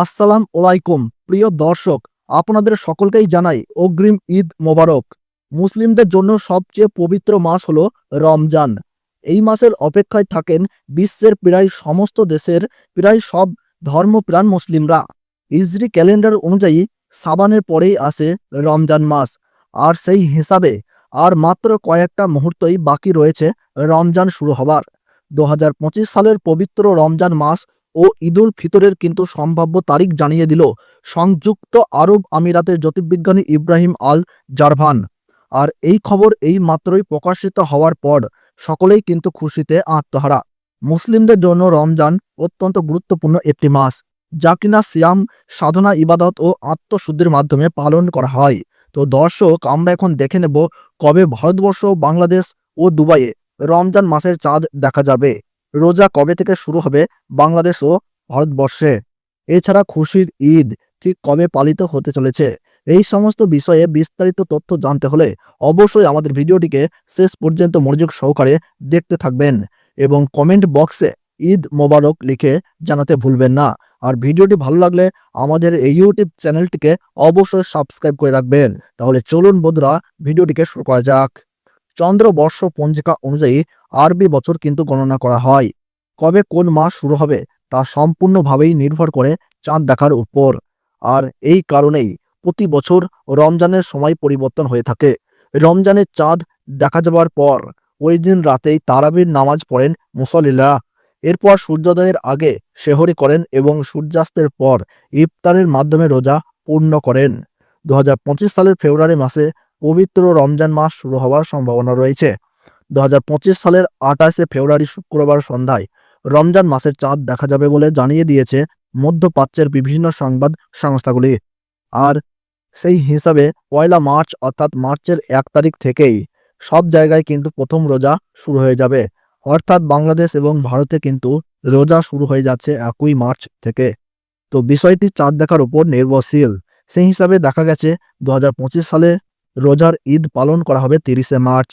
আসসালাম ওলাইকুম প্রিয় দর্শক, আপনাদের সকলকেই জানাই অগ্রিম ঈদ মোবারক। মুসলিমদের জন্য সবচেয়ে পবিত্র মাস হলো রমজান। এই মাসের অপেক্ষায় থাকেন বিশ্বের প্রায় সমস্ত দেশের, প্রায় সব ধর্মপ্রাণ মুসলিমরা। ইজরি ক্যালেন্ডার অনুযায়ী সাবানের পরেই আসে রমজান মাস, আর সেই হিসাবে আর মাত্র কয়েকটা মুহূর্তই বাকি রয়েছে রমজান শুরু হবার। দু হাজার পঁচিশ সালের পবিত্র রমজান মাস ও ঈদুল ফিতরের কিন্তু সম্ভাব্য তারিখ জানিয়ে দিল সংযুক্ত আরব আমিরাতের জ্যোতির্বিজ্ঞানী ইব্রাহিম আল জারভান। আর এই খবর এই মাত্রই প্রকাশিত হওয়ার পর সকলেই কিন্তু খুশিতে আত্মহারা। মুসলিমদের জন্য রমজান অত্যন্ত গুরুত্বপূর্ণ একটি মাস, যা কিনা সিয়াম, সাধনা, ইবাদত ও আত্মশুদ্ধির মাধ্যমে পালন করা হয়। তো দর্শক, আমরা এখন দেখে নেব কবে ভারতবর্ষ, বাংলাদেশ ও দুবাইয়ে রমজান মাসের চাঁদ দেখা যাবে। রোজা কবে থেকে শুরু হবে বাংলাদেশ ও ভারতবর্ষে? এছাড়া খুশির ঈদ ঠিক কবে পালিত হতে চলেছে? এই সমস্ত বিষয়ে বিস্তারিত তথ্য জানতে হলে অবশ্যই আমাদের ভিডিওটিকে শেষ পর্যন্ত মনোযোগ সহকারে দেখতে থাকবেন এবং কমেন্ট বক্সে ঈদ মোবারক লিখে জানাতে ভুলবেন না। আর ভিডিওটি ভালো লাগলে আমাদের এই ইউটিউব চ্যানেলটিকে অবশ্যই সাবস্ক্রাইব করে রাখবেন। তাহলে চলুন বন্ধুরা, ভিডিওটিকে শুরু করা যাক। চন্দ্রবর্ষ পঞ্জিকা অনুযায়ী আরবি বছর কিন্তু গণনা করা হয়। কবে কোন মাস শুরু হবে তা সম্পূর্ণভাবেই নির্ভর করে চাঁদ দেখার উপর। আর এই কারণেই প্রতি বছর রমজানের সময় পরিবর্তন হয়ে থাকে। রমজানের চাঁদ দেখা যাবার পর ওই দিন রাতেই তারাবির নামাজ পড়েন মুসল্লিরা। এরপর সূর্যোদয়ের আগে শেহরি করেন এবং সূর্যাস্তের পর ইফতারের মাধ্যমে রোজা পূর্ণ করেন। দু হাজার পঁচিশ সালের ফেব্রুয়ারি মাসে পবিত্র রমজান মাস শুরু হওয়ার সম্ভাবনা রয়েছে। দু হাজার পঁচিশ সালের আঠাশে ফেব্রুয়ারি শুক্রবার সন্ধ্যায় রমজান মাসের চাঁদ দেখা যাবে বলে জানিয়ে দিয়েছে মধ্যপ্রাচ্যের বিভিন্ন সংবাদ সংস্থাগুলি। আর সেই হিসাবে পয়লা মার্চ অর্থাৎ মার্চের এক তারিখ থেকেই সব জায়গায় কিন্তু প্রথম রোজা শুরু হয়ে যাবে। অর্থাৎ বাংলাদেশ এবং ভারতে কিন্তু রোজা শুরু হয়ে যাচ্ছে একই মার্চ থেকে। তো বিষয়টি চাঁদ দেখার উপর নির্ভরশীল। সেই হিসাবে দেখা গেছে দু হাজার পঁচিশ সালে রোজার ঈদ পালন করা হবে তিরিশে মার্চ।